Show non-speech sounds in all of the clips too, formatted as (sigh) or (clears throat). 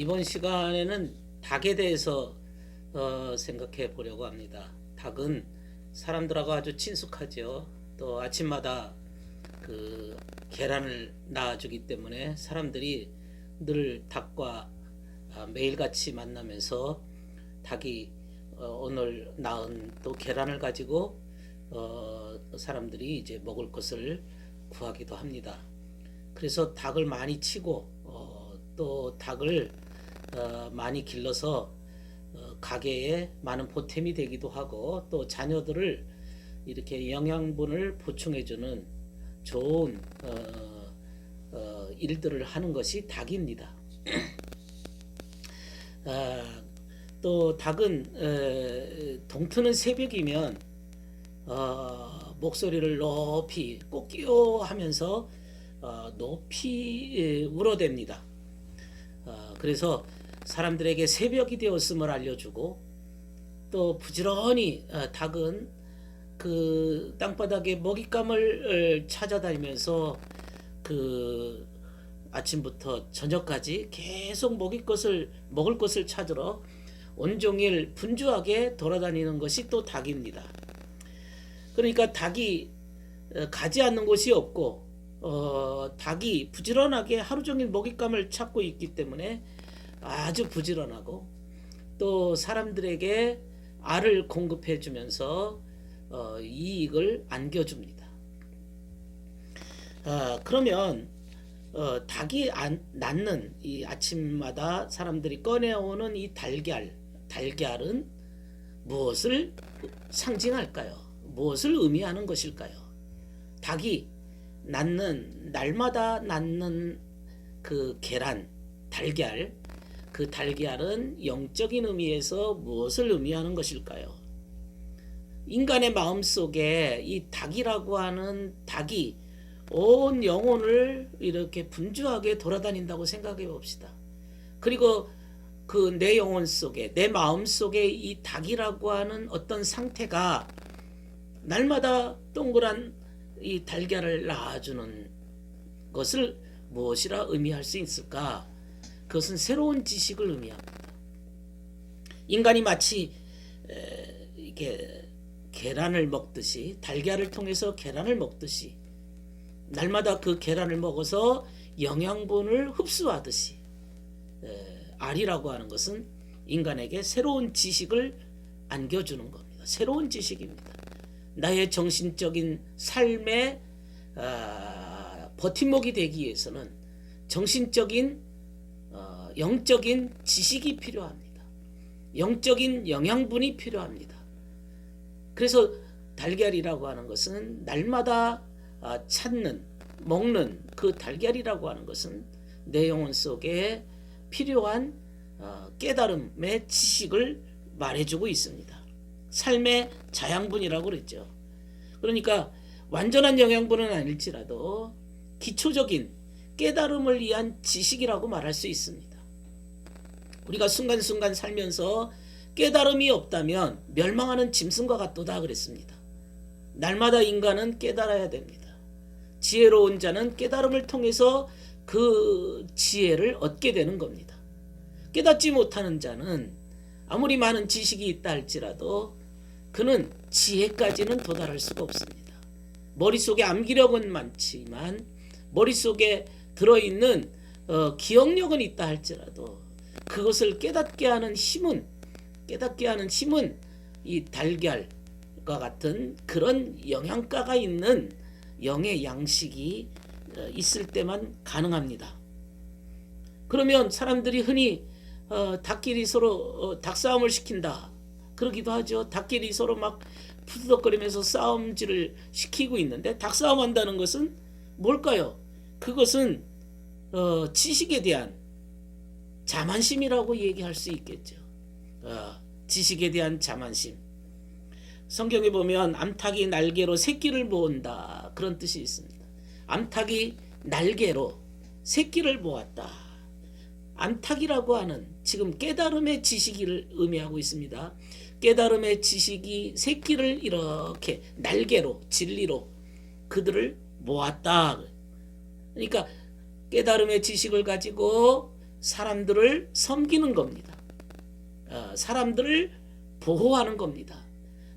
이번 시간에는 닭에 대해서 어, 생각해 보려고 합니다. 닭은 사람들하고 아주 친숙하죠. 또 아침마다 그 계란을 낳아주기 때문에 사람들이 늘 닭과 아, 매일같이 만나면서 닭이 어, 오늘 낳은 또 계란을 가지고 어, 사람들이 이제 먹을 것을 구하기도 합니다. 그래서 닭을 많이 치고 어, 또 닭을 어, 많이 길러서 어, 가게에 많은 보탬이 되기도 하고 또 자녀들을 이렇게 영양분을 보충해주는 좋은 어, 어, 일들을 하는 것이 닭입니다. (clears throat) 아, 또 닭은 에, 동트는 새벽이면 어, 목소리를 높이 꼭끼요 하면서 어, 높이 에, 울어댑니다. 어, 그래서 사람들에게 새벽이 되었음을 알려주고 또 부지런히 어, 닭은 그 땅바닥에 먹잇감을 어, 찾아다니면서 그 아침부터 저녁까지 계속 먹일 것을 먹을 것을 찾으러 온종일 분주하게 돌아다니는 것이 또 닭입니다. 그러니까 닭이 어, 가지 않는 곳이 없고 어, 닭이 부지런하게 하루 종일 먹잇감을 찾고 있기 때문에 아주 부지런하고 또 사람들에게 알을 공급해 주면서 어, 이익을 안겨줍니다. 아, 그러면 어, 닭이 안, 낳는 이 아침마다 사람들이 꺼내오는 이 달걀, 달걀은 무엇을 상징할까요? 무엇을 의미하는 것일까요? 닭이 낳는 날마다 낳는 그 계란, 달걀, 그 달걀은 영적인 의미에서 무엇을 의미하는 것일까요? 인간의 마음 속에 이 닭이라고 하는 닭이 온 영혼을 이렇게 분주하게 돌아다닌다고 생각해 봅시다. 그리고 그 내 영혼 속에, 내 마음 속에 이 닭이라고 하는 어떤 상태가 날마다 동그란 이 달걀을 낳아주는 것을 무엇이라 의미할 수 있을까? 그것은 새로운 지식을 의미합니다. 인간이 마치 에, 이렇게 계란을 먹듯이 달걀을 통해서 계란을 먹듯이 날마다 그 계란을 먹어서 영양분을 흡수하듯이 에, 알이라고 하는 것은 인간에게 새로운 지식을 안겨주는 겁니다. 새로운 지식입니다. 나의 정신적인 삶의 아, 버팀목이 되기 위해서는 정신적인 어, 영적인 지식이 필요합니다. 영적인 영양분이 필요합니다. 그래서 달걀이라고 하는 것은 날마다 아, 찾는 먹는 그 달걀이라고 하는 것은 내 영혼 속에 필요한 어, 깨달음의 지식을 말해주고 있습니다. 삶의 자양분이라고 그랬죠. 그러니까 완전한 영양분은 아닐지라도 기초적인 깨달음을 위한 지식이라고 말할 수 있습니다. 우리가 순간순간 살면서 깨달음이 없다면 멸망하는 짐승과 같도다 그랬습니다. 날마다 인간은 깨달아야 됩니다. 지혜로운 자는 깨달음을 통해서 그 지혜를 얻게 되는 겁니다. 깨닫지 못하는 자는 아무리 많은 지식이 있다 할지라도 그는 지혜까지는 도달할 수가 없습니다. 머릿속에 암기력은 많지만 머릿속에 들어있는 어, 기억력은 있다 할지라도 그것을 깨닫게 하는 힘은 깨닫게 하는 힘은 이 달걀과 같은 그런 영양가가 있는 영의 양식이 어, 있을 때만 가능합니다. 그러면 사람들이 흔히 어, 닭끼리 서로 어, 닭싸움을 시킨다. 그러기도 하죠. 닭끼리 서로 막 푸드덕거리면서 싸움질을 시키고 있는데 닭싸움 한다는 것은 뭘까요? 그것은 어, 지식에 대한 자만심이라고 얘기할 수 있겠죠. 어, 지식에 대한 자만심. 성경에 보면 암탉이 날개로 새끼를 모은다 그런 뜻이 있습니다. 암탉이 날개로 새끼를 모았다. 암탉이라고 하는 지금 깨달음의 지식을 의미하고 있습니다. 깨달음의 지식이 새끼를 이렇게 날개로 진리로 그들을 모았다. 그러니까 깨달음의 지식을 가지고 사람들을 섬기는 겁니다. 어, 사람들을 보호하는 겁니다.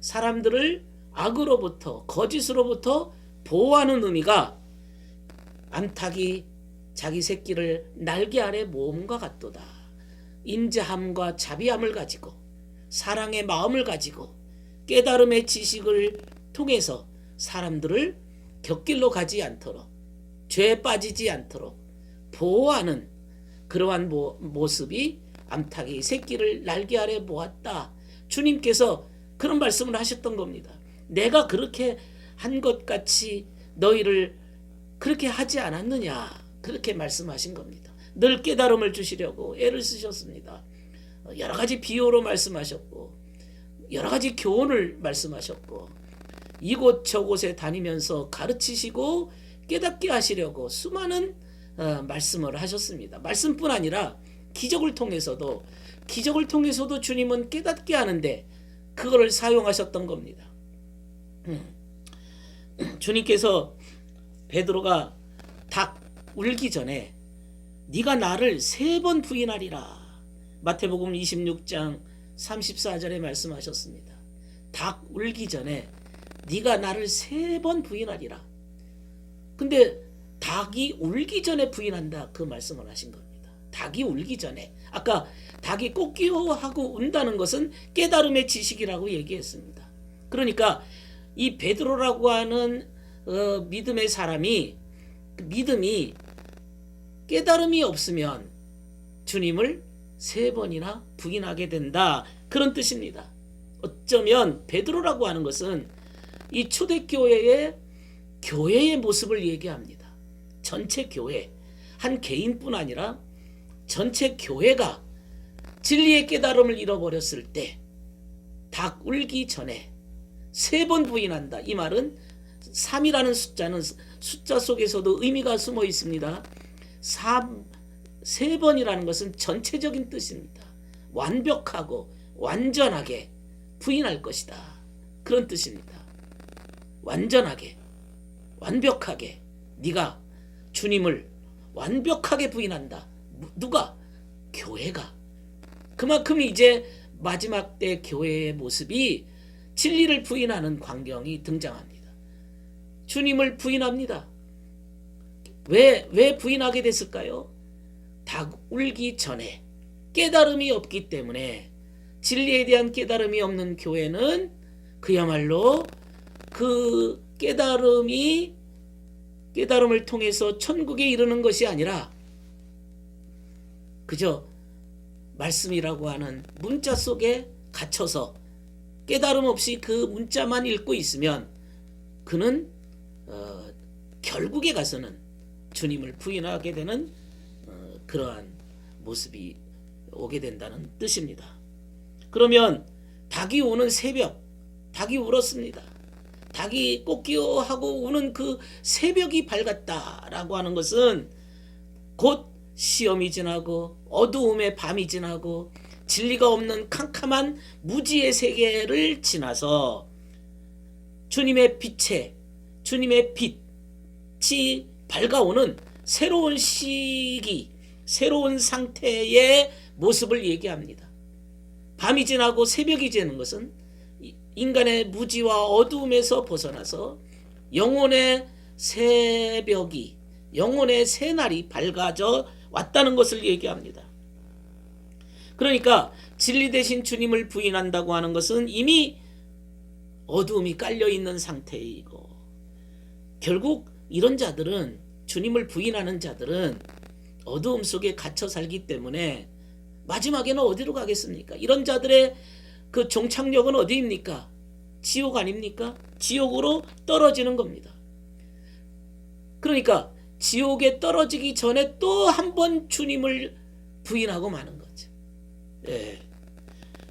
사람들을 악으로부터 거짓으로부터 보호하는 의미가 암탉이 자기 새끼를 날개 아래 모음과 같도다. 인자함과 자비함을 가지고 사랑의 마음을 가지고 깨달음의 지식을 통해서 사람들을 곁길로 가지 않도록 죄에 빠지지 않도록 보호하는 그러한 모, 모습이 암탉이 새끼를 날개 아래 모았다. 주님께서 그런 말씀을 하셨던 겁니다. 내가 그렇게 한 것 같이 너희를 그렇게 하지 않았느냐. 그렇게 말씀하신 겁니다. 늘 깨달음을 주시려고 애를 쓰셨습니다. 여러 가지 비유로 말씀하셨고, 여러 가지 교훈을 말씀하셨고, 이곳 저곳에 다니면서 가르치시고 깨닫게 하시려고 수많은 어, 말씀을 하셨습니다. 말씀뿐 아니라 기적을 통해서도 기적을 통해서도 주님은 깨닫게 하는데 그거를 사용하셨던 겁니다. 음. 주님께서 베드로가 닭 울기 전에 네가 나를 세 번 부인하리라. 마태복음 26장 34절에 말씀하셨습니다. 닭 울기 전에 네가 나를 세 번 부인하리라. 근데 닭이 울기 전에 부인한다 그 말씀을 하신 겁니다. 닭이 울기 전에 아까 닭이 꽃기호하고 운다는 것은 깨달음의 지식이라고 얘기했습니다. 그러니까 이 베드로라고 하는 어, 믿음의 사람이 그 믿음이 깨달음이 없으면 주님을 세 번이나 부인하게 된다 그런 뜻입니다. 어쩌면 베드로라고 하는 것은 이 초대교회의 교회의 모습을 얘기합니다. 전체 교회 한 개인뿐 아니라 전체 교회가 진리의 깨달음을 잃어버렸을 때 닭 울기 전에 세 번 부인한다. 이 말은 3이라는 숫자는 숫자 속에서도 의미가 숨어 있습니다. 3, 세 번이라는 것은 전체적인 뜻입니다. 완벽하고 완전하게 부인할 것이다. 그런 뜻입니다. 완전하게, 완벽하게 네가 주님을 완벽하게 부인한다. 누가? 교회가. 그만큼 이제 마지막 때 교회의 모습이 진리를 부인하는 광경이 등장합니다. 주님을 부인합니다. 왜, 왜 부인하게 됐을까요? 닭 울기 전에 깨달음이 없기 때문에 진리에 대한 깨달음이 없는 교회는 그야말로 그 깨달음이 깨달음을 통해서 천국에 이르는 것이 아니라 그저 말씀이라고 하는 문자 속에 갇혀서 깨달음 없이 그 문자만 읽고 있으면 그는 어, 결국에 가서는 주님을 부인하게 되는 어, 그러한 모습이 오게 된다는 뜻입니다. 그러면 닭이 우는 새벽, 닭이 울었습니다. 닭이 꽃기어하고 우는 그 새벽이 밝았다라고 하는 것은 곧 시험이 지나고 어두움의 밤이 지나고 진리가 없는 캄캄한 무지의 세계를 지나서 주님의 빛에 주님의 빛이 밝아오는 새로운 시기, 새로운 상태의 모습을 얘기합니다. 밤이 지나고 새벽이 지는 것은 인간의 무지와 어두움에서 벗어나서 영혼의 새벽이 영혼의 새날이 밝아져 왔다는 것을 얘기합니다. 그러니까 진리 대신 주님을 부인한다고 하는 것은 이미 어두움이 깔려 있는 상태이고 결국 이런 자들은 주님을 부인하는 자들은 어두움 속에 갇혀 살기 때문에 마지막에는 어디로 가겠습니까? 이런 자들의 그 종착역은 어디입니까? 지옥 아닙니까? 지옥으로 떨어지는 겁니다. 그러니까 지옥에 떨어지기 전에 또 한 번 주님을 부인하고 마는 거죠. 예.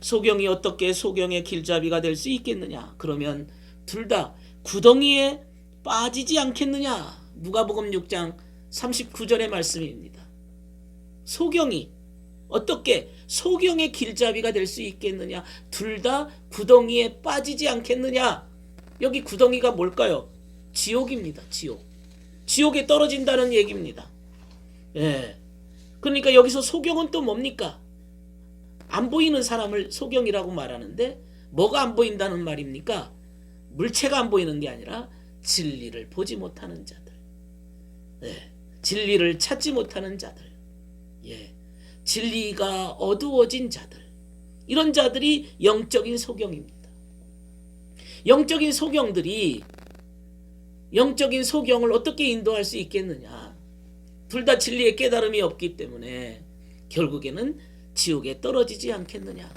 소경이 어떻게 소경의 길잡이가 될 수 있겠느냐? 그러면 둘 다 구덩이에 빠지지 않겠느냐? 누가복음 6장 39절의 말씀입니다. 소경이 어떻게 소경의 길잡이가 될 수 있겠느냐? 둘 다 구덩이에 빠지지 않겠느냐? 여기 구덩이가 뭘까요? 지옥입니다. 지옥. 지옥에 떨어진다는 얘기입니다. 예. 그러니까 여기서 소경은 또 뭡니까? 안 보이는 사람을 소경이라고 말하는데 뭐가 안 보인다는 말입니까? 물체가 안 보이는 게 아니라 진리를 보지 못하는 자들. 네. 진리를 찾지 못하는 자들. 예. 진리가 어두워진 자들. 이런 자들이 영적인 소경입니다. 영적인 소경들이 영적인 소경을 어떻게 인도할 수 있겠느냐? 둘 다 진리의 깨달음이 없기 때문에 결국에는 지옥에 떨어지지 않겠느냐?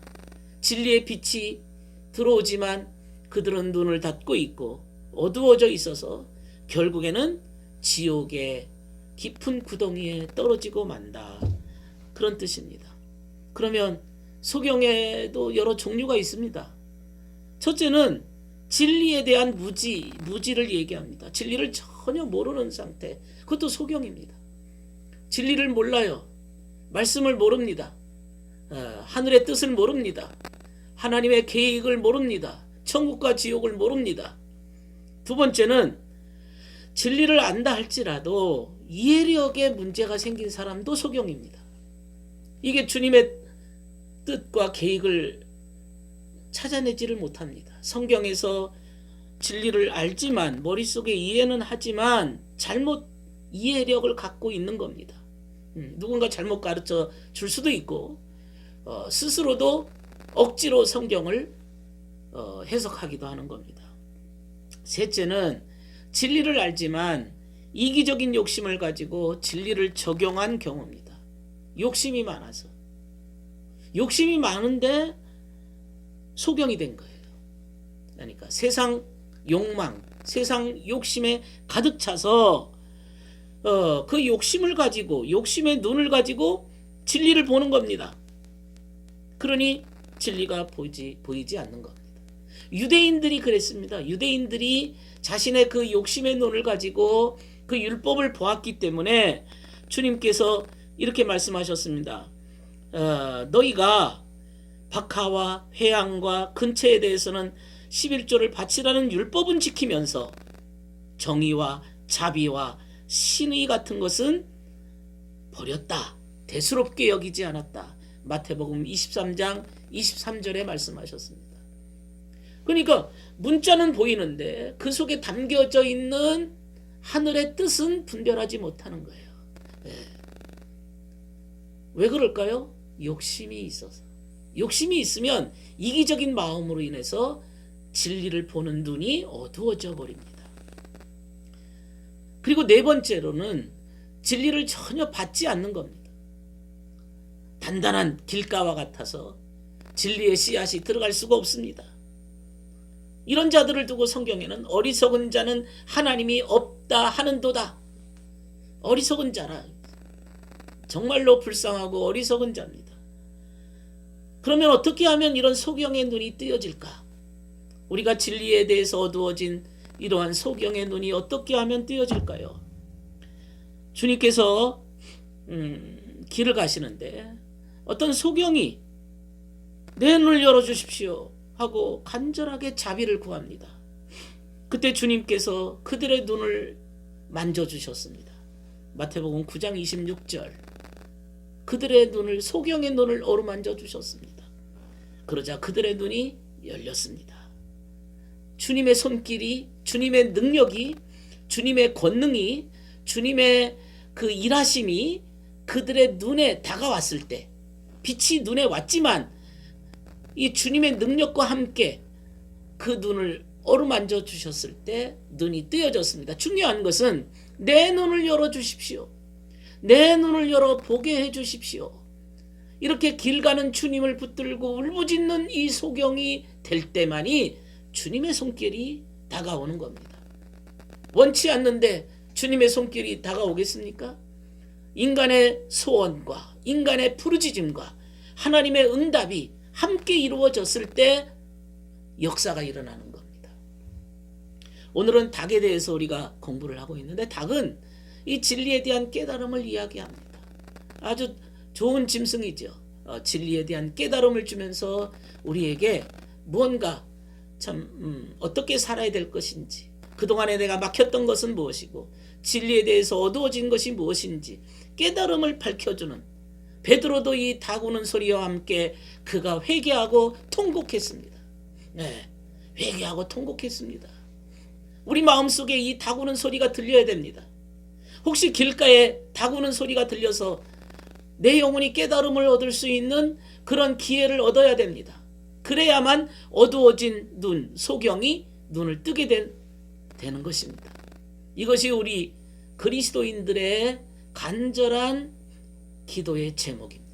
진리의 빛이 들어오지만 그들은 눈을 닫고 있고 어두워져 있어서 결국에는 지옥의 깊은 구덩이에 떨어지고 만다. 그런 뜻입니다. 그러면 소경에도 여러 종류가 있습니다. 첫째는 진리에 대한 무지, 무지를 얘기합니다. 진리를 전혀 모르는 상태. 그것도 소경입니다. 진리를 몰라요. 말씀을 모릅니다. 어, 하늘의 뜻을 모릅니다. 하나님의 계획을 모릅니다. 천국과 지옥을 모릅니다. 두 번째는 진리를 안다 할지라도 이해력에 문제가 생긴 사람도 소경입니다. 이게 주님의 뜻과 계획을 찾아내지를 못합니다. 성경에서 진리를 알지만 머릿속에 이해는 하지만 잘못 이해력을 갖고 있는 겁니다. 음, 누군가 잘못 가르쳐 줄 수도 있고 어, 스스로도 억지로 성경을 어, 해석하기도 하는 겁니다. 셋째는 진리를 알지만 이기적인 욕심을 가지고 진리를 적용한 경우입니다. 욕심이 많아서 욕심이 많은데 소경이 된 거예요. 그러니까 세상 욕망, 세상 욕심에 가득 차서 어, 그 욕심을 가지고 욕심의 눈을 가지고 진리를 보는 겁니다. 그러니 진리가 보이지 보이지 않는 겁니다. 유대인들이 그랬습니다. 유대인들이 자신의 그 욕심의 눈을 가지고 그 율법을 보았기 때문에 주님께서 이렇게 말씀하셨습니다. 어, 너희가 박하와 회양과 근처에 대해서는 11조를 바치라는 율법은 지키면서 정의와 자비와 신의 같은 것은 버렸다. 대수롭게 여기지 않았다. 마태복음 23장 23절에 말씀하셨습니다. 그러니까 문자는 보이는데 그 속에 담겨져 있는 하늘의 뜻은 분별하지 못하는 거예요. 예. 왜 그럴까요? 욕심이 있어서. 욕심이 있으면 이기적인 마음으로 인해서 진리를 보는 눈이 어두워져 버립니다. 그리고 네 번째로는 진리를 전혀 받지 않는 겁니다. 단단한 길가와 같아서 진리의 씨앗이 들어갈 수가 없습니다. 이런 자들을 두고 성경에는 어리석은 자는 하나님이 없다 하는도다. 어리석은 자라. 정말로 불쌍하고 어리석은 자입니다. 그러면 어떻게 하면 이런 소경의 눈이 뜨여질까? 우리가 진리에 대해서 어두워진 이러한 소경의 눈이 어떻게 하면 뜨여질까요? 주님께서 음, 길을 가시는데 어떤 소경이 내 눈을 열어 주십시오 하고 간절하게 자비를 구합니다. 그때 주님께서 그들의 눈을 만져 주셨습니다. 마태복음 9장 26절 그들의 눈을 소경의 눈을 어루만져 주셨습니다. 그러자 그들의 눈이 열렸습니다. 주님의 손길이 주님의 능력이 주님의 권능이 주님의 그 일하심이 그들의 눈에 다가왔을 때 빛이 눈에 왔지만 이 주님의 능력과 함께 그 눈을 어루만져 주셨을 때 눈이 뜨여졌습니다. 중요한 것은 내 눈을 열어 주십시오. 내 눈을 열어 보게 해 주십시오. 이렇게 길 가는 주님을 붙들고 울부짖는 이 소경이 될 때만이 주님의 손길이 다가오는 겁니다. 원치 않는데 주님의 손길이 다가오겠습니까? 인간의 소원과 인간의 부르짖음과 하나님의 응답이 함께 이루어졌을 때 역사가 일어나는 겁니다. 오늘은 닭에 대해서 우리가 공부를 하고 있는데 닭은 이 진리에 대한 깨달음을 이야기합니다. 아주 좋은 짐승이죠. 어, 진리에 대한 깨달음을 주면서 우리에게 무언가 참 음, 어떻게 살아야 될 것인지 그동안에 내가 막혔던 것은 무엇이고 진리에 대해서 어두워진 것이 무엇인지 깨달음을 밝혀주는 베드로도 이 다구는 소리와 함께 그가 회개하고 통곡했습니다. 네, 회개하고 통곡했습니다. 우리 마음속에 이 다구는 소리가 들려야 됩니다. 혹시 길가에 다구는 소리가 들려서 내 영혼이 깨달음을 얻을 수 있는 그런 기회를 얻어야 됩니다. 그래야만 어두워진 눈, 소경이 눈을 뜨게 된, 되는 것입니다. 이것이 우리 그리스도인들의 간절한 기도의 제목입니다.